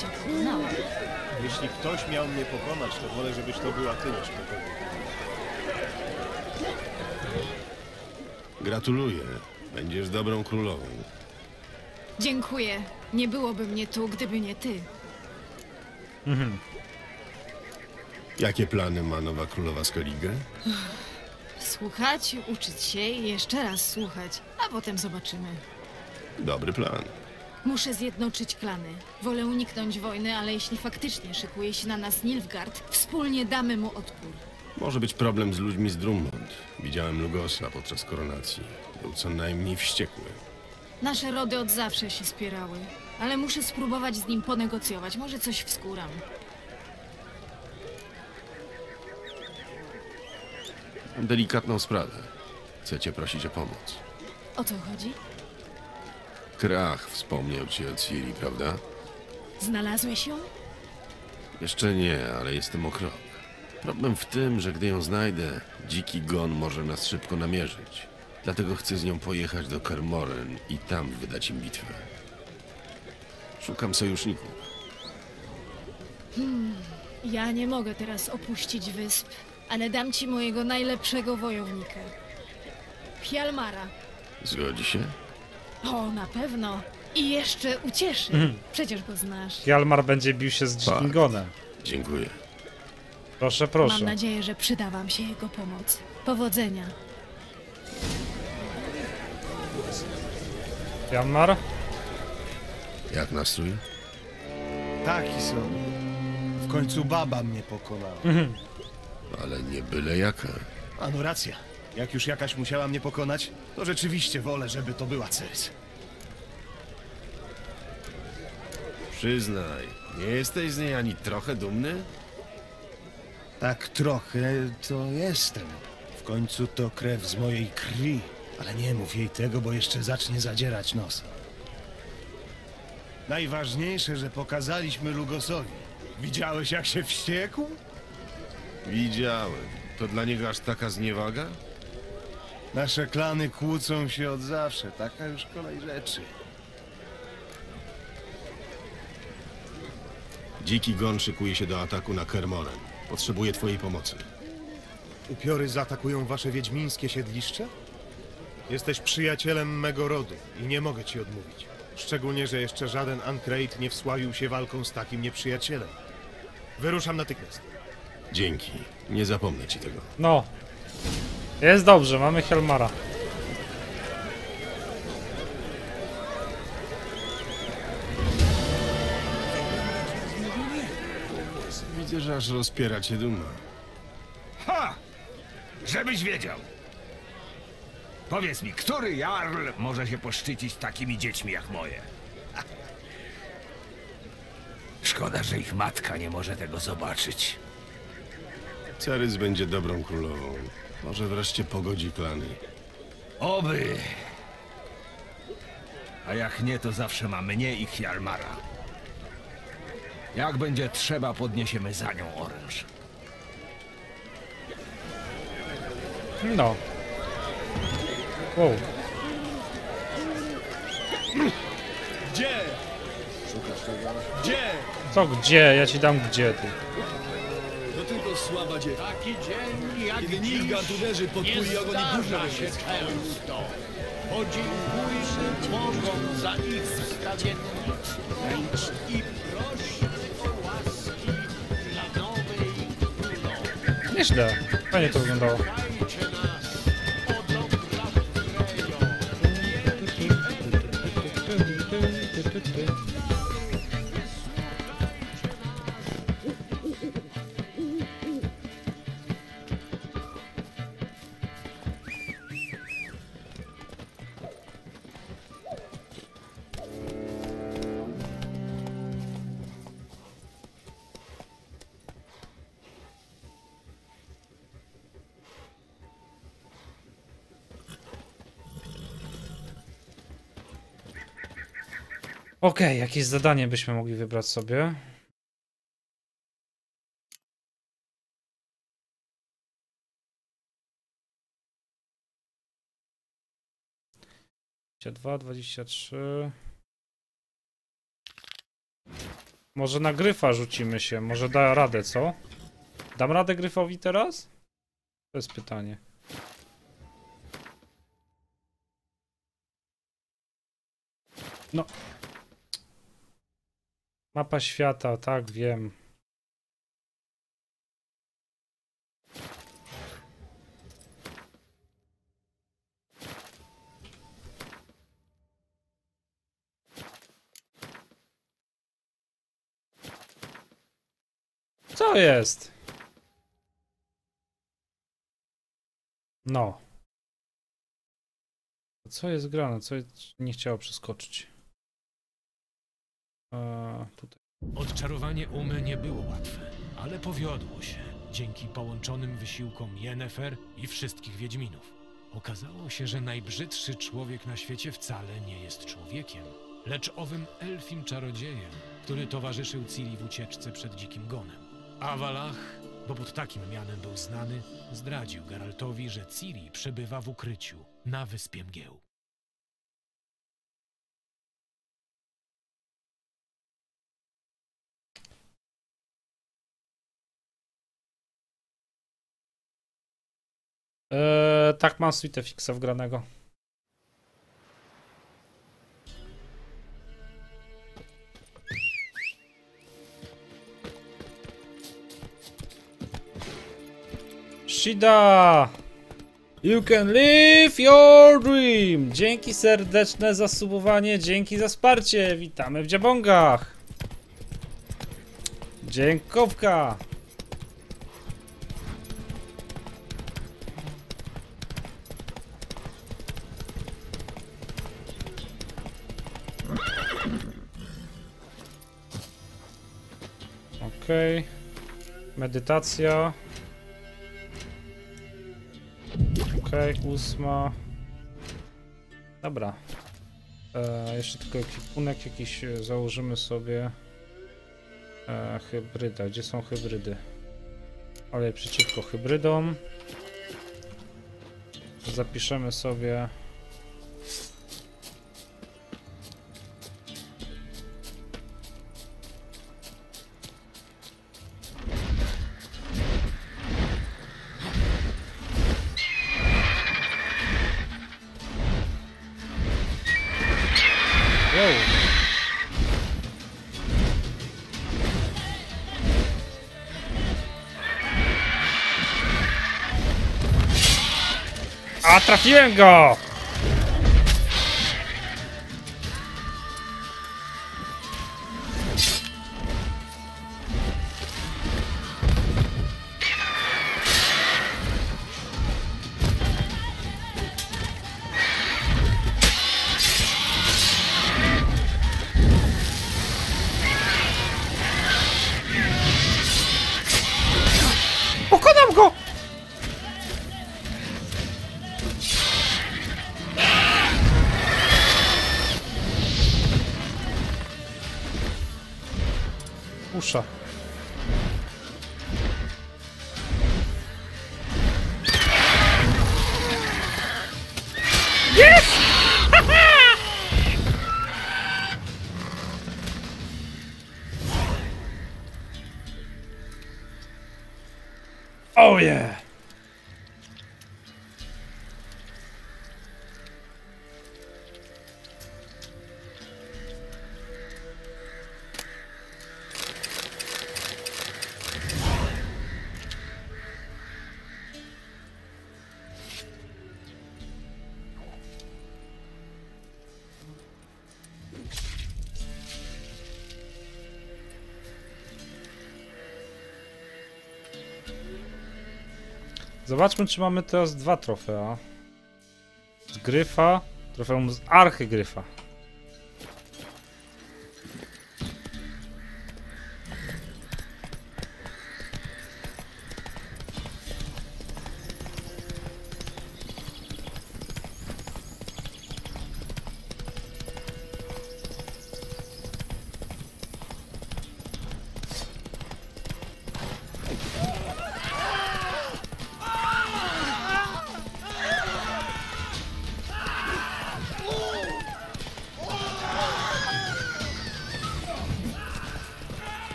cię. Jeśli ktoś miał mnie pokonać, to wolę, żebyś to była ty niż. Gratuluję. Będziesz dobrą królową. Dziękuję. Nie byłoby mnie tu, gdyby nie ty. Jakie plany ma nowa królowa Skellige? Słuchać, uczyć się i jeszcze raz słuchać, a potem zobaczymy. Dobry plan. Muszę zjednoczyć klany. Wolę uniknąć wojny, ale jeśli faktycznie szykuje się na nas Nilfgaard, wspólnie damy mu odpór. Może być problem z ludźmi z Drummond. Widziałem Lugosa podczas koronacji. Był co najmniej wściekły. Nasze rody od zawsze się spierały, ale muszę spróbować z nim ponegocjować. Może coś wskuram. Mam delikatną sprawę. Chcę cię prosić o pomoc. O co chodzi? Krach wspomniał ci o Ciri, prawda? Znalazłeś ją? Jeszcze nie, ale jestem o krok. Problem w tym, że gdy ją znajdę, dziki gon może nas szybko namierzyć. Dlatego chcę z nią pojechać do Kermoren i tam wydać im bitwę. Szukam sojuszników. Ja nie mogę teraz opuścić wysp, ale dam ci mojego najlepszego wojownika. Hjalmara. Zgodzi się? O, na pewno. I jeszcze ucieszy. Mhm. Przecież go znasz. Hjalmar będzie bił się z Fakt. dzikim gonem. Dziękuję. Proszę, Mam proszę. nadzieję, że przyda wam się jego pomoc. Powodzenia. Hjalmar? Jak nastrój? Taki sobie. W końcu baba mnie pokonała. Ale nie byle jaka. A no racja. Jak już jakaś musiała mnie pokonać, to rzeczywiście wolę, żeby to była Ceres. Przyznaj, nie jesteś z niej ani trochę dumny? Tak trochę to jestem. W końcu to krew z mojej krwi. Ale nie mów jej tego, bo jeszcze zacznie zadzierać nos. Najważniejsze, że pokazaliśmy Lugosowi. Widziałeś, jak się wściekł? Widziałem. To dla niego aż taka zniewaga? Nasze klany kłócą się od zawsze. Taka już kolej rzeczy. Dziki gon szykuje się do ataku na Kermoren. Potrzebuje twojej pomocy. Upiory zaatakują wasze wiedźmińskie siedliszcze? Jesteś przyjacielem mego rodu i nie mogę ci odmówić. Szczególnie, że jeszcze żaden Ancrate nie wsławił się walką z takim nieprzyjacielem. Wyruszam natychmiast. Dzięki. Nie zapomnę ci tego. No. Jest dobrze, mamy Hjalmara. Widzę, że aż rozpiera cię duma. Ha! Żebyś wiedział. Powiedz mi, który jarl może się poszczycić takimi dziećmi jak moje? Szkoda, że ich matka nie może tego zobaczyć. Cerys będzie dobrą królową. Może wreszcie pogodzi klany. Oby. A jak nie, to zawsze ma mnie i Hjalmara. Jak będzie trzeba, podniesiemy za nią oręż. No. Wow. Gdzie? Gdzie? Co gdzie? Ja ci dam gdzie ty. Słaba dziewa. Taki dzień jak Kiedy dziś Nilfgaard uderzy pod nie kuli ogon i będzie się często. Podziękujmy Bogom za ich wstawiennictwo i prośmy o łaski dla nowej królowej. Nieźle. Fajnie to wyglądało. Okej, jakieś zadanie byśmy mogli wybrać sobie. Dwa, dwadzieścia trzy. Może na gryfa rzucimy się, może da radę, co? Dam radę gryfowi teraz? To jest pytanie. No. Mapa świata, tak, wiem. Co jest? No. Co jest grane? Co jest... nie chciało przeskoczyć? Tutaj. Odczarowanie Umy nie było łatwe, ale powiodło się dzięki połączonym wysiłkom Yennefer i wszystkich Wiedźminów. Okazało się, że najbrzydszy człowiek na świecie wcale nie jest człowiekiem, lecz owym elfim czarodziejem, który towarzyszył Ciri w ucieczce przed dzikim gonem. Awalach, bo pod takim mianem był znany, zdradził Geraltowi, że Ciri przebywa w ukryciu na wyspie Mgieł. Eee, tak, mam suite fixa wgranego. Shida! You can live your dream! Dzięki serdeczne za subowanie, dzięki za wsparcie. Witamy w dziabongach. Dziękowka. Okej. Medytacja. Okej, ósma. Dobra. E, jeszcze tylko ekwipunek jakiś e, założymy sobie. E, hybryda. Gdzie są hybrydy? Ale przeciwko hybrydom. Zapiszemy sobie. A Oh yeah! Zobaczmy, czy mamy teraz dwa trofea. Z gryfa, trofeum z archygryfa.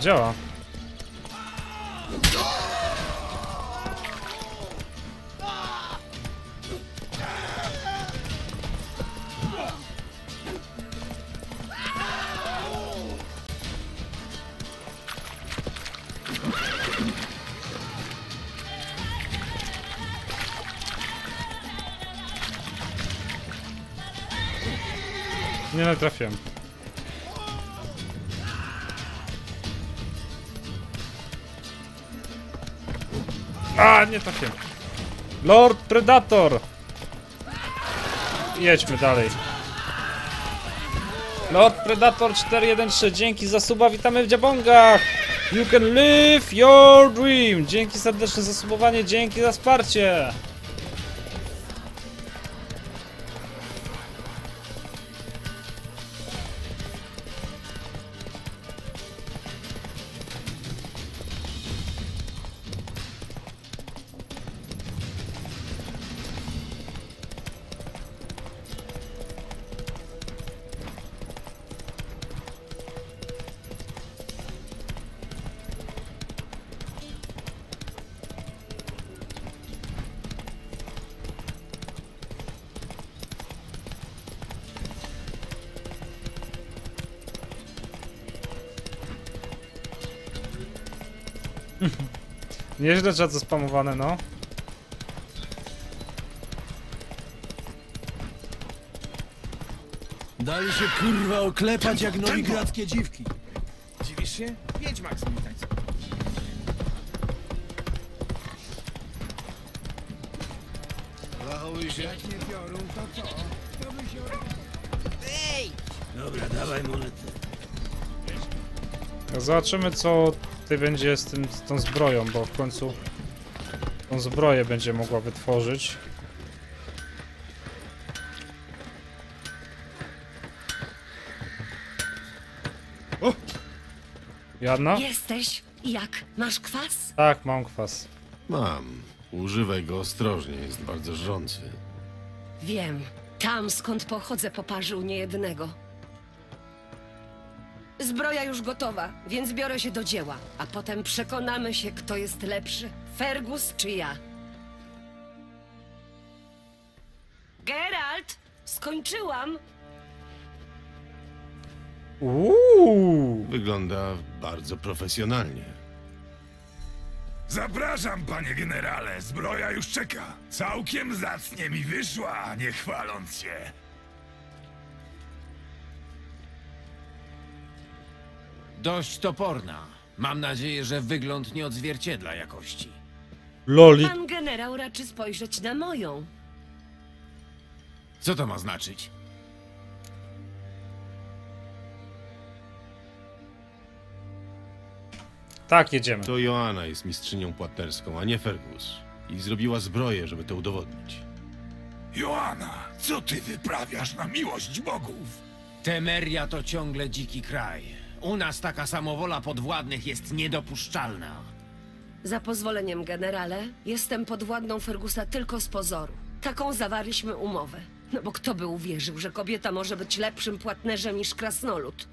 Działa. Nie natrafiłem. A, nie trafiłem. Lord Predator! Jedźmy dalej. Lord Predator 413, dzięki za suba, witamy w Dziabongach! You can live your dream! Dzięki serdeczne za subowanie, dzięki za wsparcie! Nieźle czat zaspamowane, no. Dali się kurwa oklepać jak nowigradzkie dziwki. Dziwisz się? Wiedźmak z nimi tańczy. Zachowuj się. Dobra, dawaj monetę. Zobaczymy co tutaj będzie z, tym, z tą zbroją, bo w końcu tą zbroję będzie mogła wytworzyć. O! Jadna? Jesteś? Jak? Masz kwas? Tak, mam kwas. Mam. Używaj go ostrożnie, jest bardzo żrący. Wiem. Tam, skąd pochodzę, poparzył niejednego. Zbroja już gotowa, więc biorę się do dzieła, a potem przekonamy się, kto jest lepszy. Fergus czy ja? Geralt! Skończyłam! Uuu! Wygląda bardzo profesjonalnie. Zapraszam, panie generale, zbroja już czeka. Całkiem zacnie mi wyszła, nie chwaląc się. Dość toporna. Mam nadzieję, że wygląd nie odzwierciedla jakości. Loli. Pan generał raczy spojrzeć na moją. Co to ma znaczyć? Tak, jedziemy. To Joanna jest mistrzynią płatnerską, a nie Fergus. I zrobiła zbroję, żeby to udowodnić. Joanna, co ty wyprawiasz na miłość bogów? Temeria to ciągle dziki kraj. U nas taka samowola podwładnych jest niedopuszczalna. Za pozwoleniem, generale, jestem podwładną Fergusa tylko z pozoru. Taką zawarliśmy umowę. No bo kto by uwierzył, że kobieta może być lepszym płatnerzem niż krasnolud?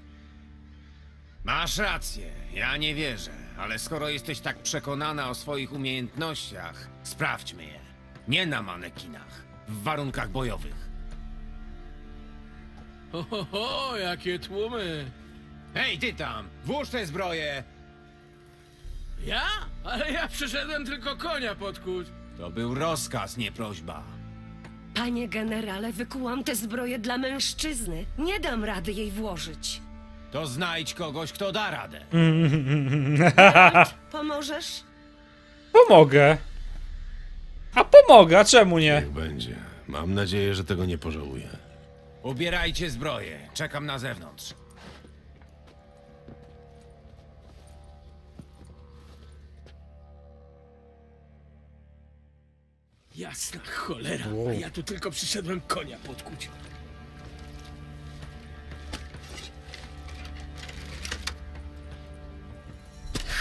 Masz rację, ja nie wierzę, ale skoro jesteś tak przekonana o swoich umiejętnościach, sprawdźmy je. Nie na manekinach, w warunkach bojowych. Ho, ho, ho, jakie tłumy. Hej, ty tam, włóż tę zbroję! Ja? Ale ja przyszedłem tylko konia podkuć. To był rozkaz, nie prośba. Panie generale, wykułam tę zbroję dla mężczyzny. Nie dam rady jej włożyć. To znajdź kogoś, kto da radę. Pomożesz? Pomogę. A pomogę, a czemu nie? Niech będzie. Mam nadzieję, że tego nie pożałuję. Ubierajcie zbroję, czekam na zewnątrz. Jasna cholera, a ja tu tylko przyszedłem konia podkuć.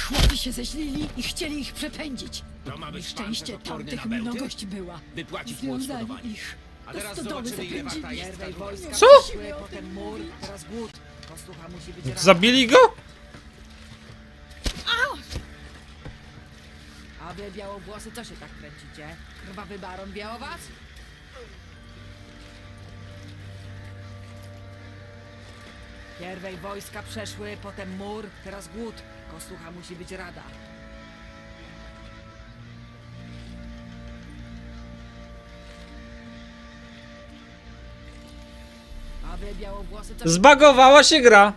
Chłopi się zeźlili i chcieli ich przepędzić. To ma być Szczęście tamtych mnogość była. Wypłacić mu odszkodowanie. ich. A teraz stodoły zobaczymy, ile warta zapędzili. Co? Zabili go? Wy białowłosy, co się tak kręcicie? Krwawy baron wie was? Pierwej wojska przeszły, potem mur, teraz głód. Koslucha musi być rada. Zbagowała się gra.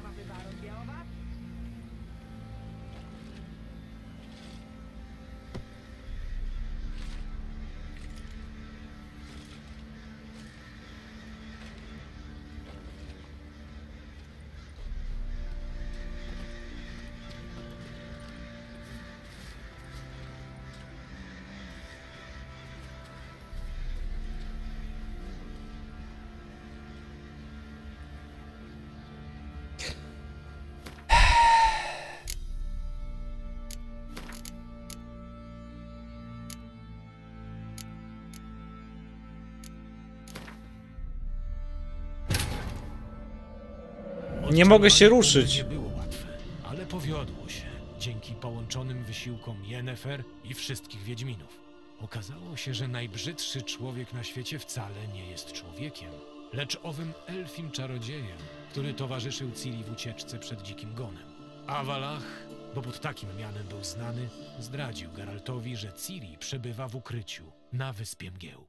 Nie mogę się ruszyć. Nie było łatwe, ale powiodło się dzięki połączonym wysiłkom Yennefer i wszystkich Wiedźminów. Okazało się, że najbrzydszy człowiek na świecie wcale nie jest człowiekiem, lecz owym elfim czarodziejem, który towarzyszył Ciri w ucieczce przed dzikim gonem. Awalach, bo pod takim mianem był znany, zdradził Geraltowi, że Ciri przebywa w ukryciu na wyspie Mgieł.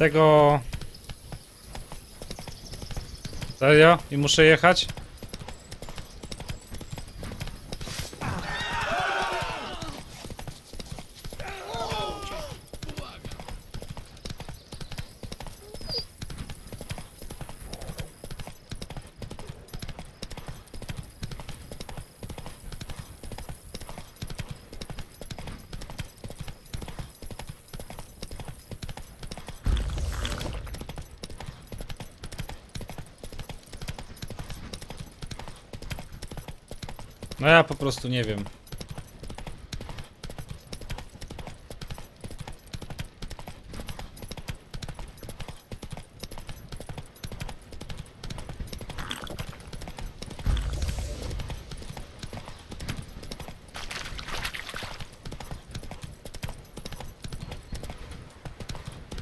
Tego... Serio? I muszę jechać? No ja po prostu nie wiem.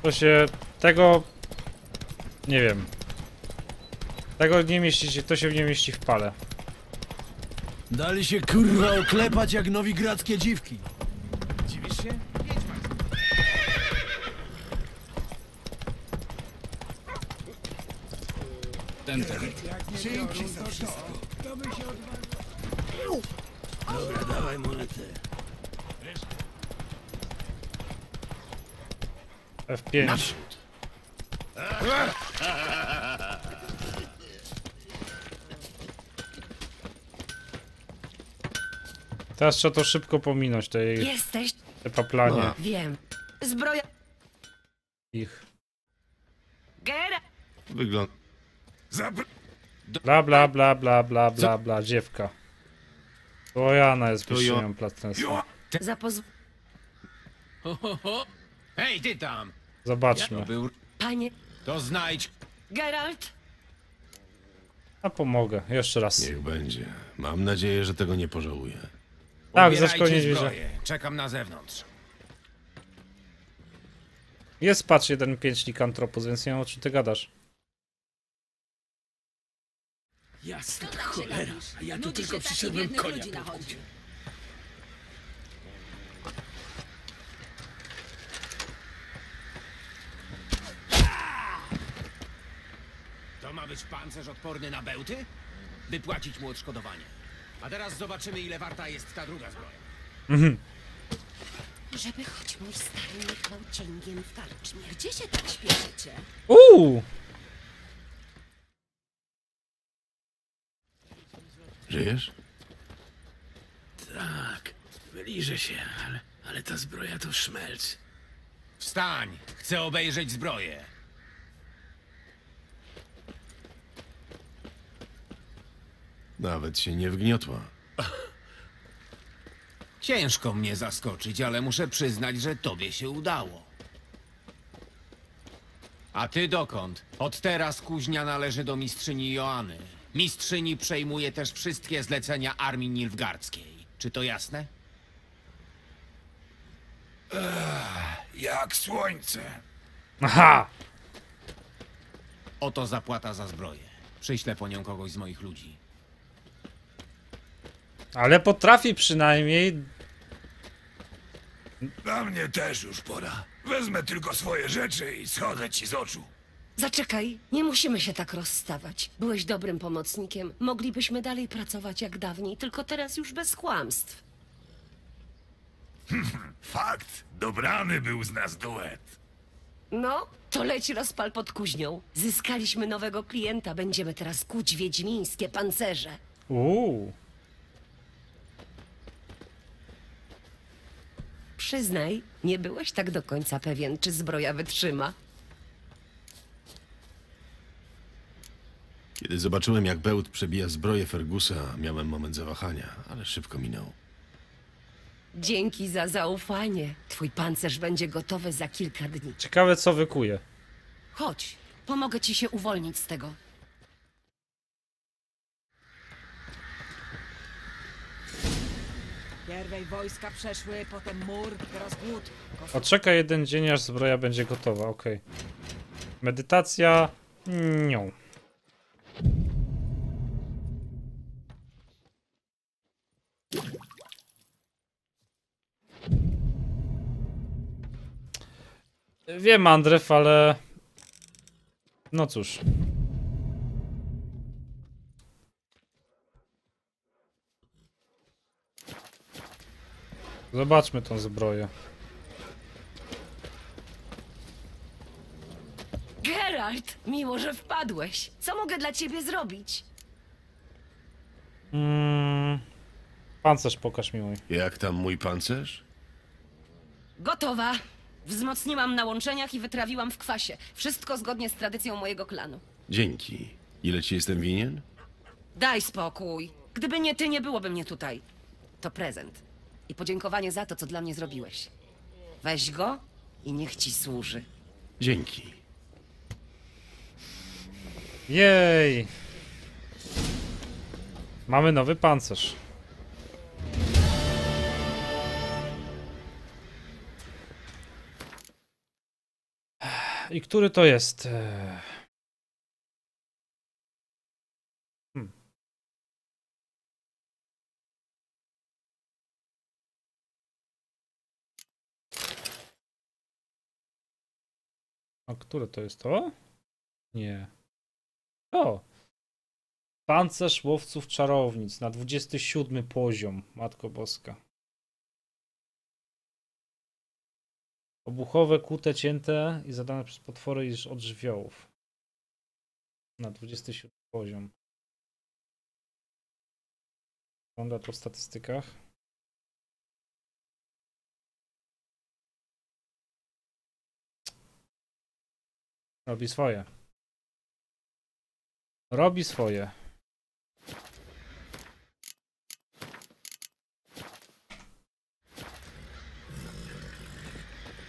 To się... tego... Nie wiem. Tego nie mieści się, to się nie mieści w pale. Dali się kurwa oklepać jak nowigradzkie dziwki. Dziwisz się? Ten ten. Dzięki za wszystko. To by się. Dobra, dawaj monetę. F5. Teraz trzeba to szybko pominąć, te, Jesteś? te paplanie Wiem. Zbroja... ich. Gera... Wygląda... Bla bla bla bla bla bla bla, dziewka. To Jana jest To ja- platenską. Za poz... Ho, ho, ho. Hej, ty tam! Zobaczmy. To był... Panie... To znajdź... Geralt? A pomogę, jeszcze raz. Niech będzie. Mam nadzieję, że tego nie pożałuję. Tak, niedźwiedzia. zbroję. Czekam na zewnątrz. Jest patrz jeden pięć likantropus, więc nie wiem o czym ty gadasz. Jasna cholera. A ja tu tylko przyszedłem konia podkuć. To ma być pancerz odporny na bełty? Wypłacić mu odszkodowanie. A teraz zobaczymy, ile warta jest ta druga zbroja. Mhm. Żeby choć mój stary nie chlał cięgiem w karczmie. Gdzie się tak śpieszycie? Uuu! Żyjesz? Tak, wyliżę się, ale, ale ta zbroja to szmelc. Wstań! Chcę obejrzeć zbroję. Nawet się nie wgniotła. Ciężko mnie zaskoczyć, ale muszę przyznać, że tobie się udało. A ty dokąd? Od teraz kuźnia należy do mistrzyni Joanny. Mistrzyni przejmuje też wszystkie zlecenia armii Nilfgardzkiej. Czy to jasne? Jak słońce. Aha! Oto zapłata za zbroję. Przyślę po nią kogoś z moich ludzi. Ale potrafi przynajmniej. Dla mnie też już pora. Wezmę tylko swoje rzeczy i schodzę ci z oczu. Zaczekaj, nie musimy się tak rozstawać. Byłeś dobrym pomocnikiem. Moglibyśmy dalej pracować jak dawniej, tylko teraz już bez kłamstw. Fakt, dobrany był z nas duet. No, to leć rozpal pod kuźnią. Zyskaliśmy nowego klienta, będziemy teraz kuć wiedźmińskie pancerze. Uuu. Przyznaj, nie byłeś tak do końca pewien, czy zbroja wytrzyma. Kiedy zobaczyłem, jak bełt przebija zbroję Fergusa, miałem moment zawahania, ale szybko minął. Dzięki za zaufanie. Twój pancerz będzie gotowy za kilka dni. Ciekawe co wykuje. Chodź, pomogę ci się uwolnić z tego. Pierwej wojska przeszły, potem mur, teraz głód. Odczeka jeden dzień, aż zbroja będzie gotowa, okej. Medytacja... Nią. Wiem, Andrew, ale... No cóż. Zobaczmy tą zbroję. Geralt, miło, że wpadłeś. Co mogę dla ciebie zrobić? Mm, pancerz pokaż mi mój. Jak tam mój pancerz? Gotowa. Wzmocniłam na łączeniach i wytrawiłam w kwasie. Wszystko zgodnie z tradycją mojego klanu. Dzięki. Ile ci jestem winien? Daj spokój. Gdyby nie ty, nie byłoby mnie tutaj. To prezent. I podziękowanie za to, co dla mnie zrobiłeś. Weź go i niech ci służy. Dzięki. Jej! Mamy nowy pancerz. I który to jest? A które to jest to? Nie. O! Pancerz łowców czarownic na 27 poziom. Matko Boska. Obuchowe, kute, cięte i zadane przez potwory iż od żywiołów. Na 27 poziom. Wygląda to w statystykach. Robi swoje. Robi swoje.